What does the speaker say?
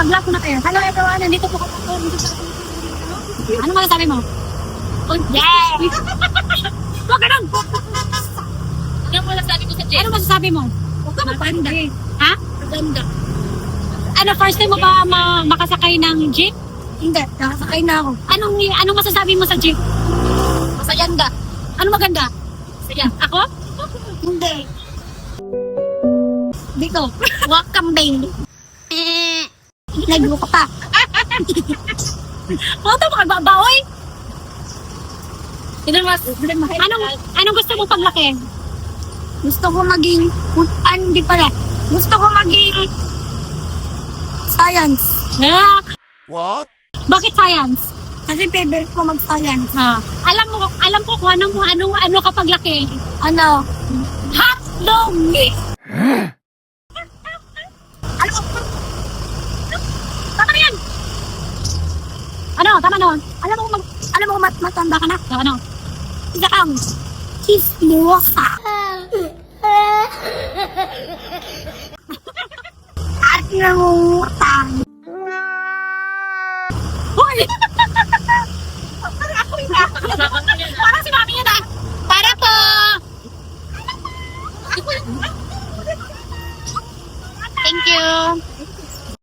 mag-vlog ko na kayo. Hello everyone, nandito po ako. Ano masasabi mo? Oh, yeah! Huwag ganun! Ano mo sabi ko sa Jen? Ano masasabi mo? Huwag ka magpanda. Ha? Maganda. Ano, first time mo ba ma- makasakay ng jeep? Hindi, nakasakay na ako. Anong, anong masasabi mo sa jeep? Masayanda. Ano maganda? Saya. Ako? Hindi. Dito. Welcome, babe. Naglo ka pa. Oo, ito makagbabaoy. Ilan mas? Anong, anong gusto mo paglaki? Gusto ko maging, ah, hindi pala. Gusto ko maging science. Ah, What? bakit science? Kasi favorite ko mag-science. Ha? Alam mo, alam ko kung anong, ano, ano ka paglaki. Ano? Hotdog! Ano? Ano, tama noon. Alam mo, mag, alam mo, mat matanda ka na. So, ano? Isa kang chismosa. At nangungutang. Hoy! Parang ako yung Parang si mami yun ah. Para po! Thank you.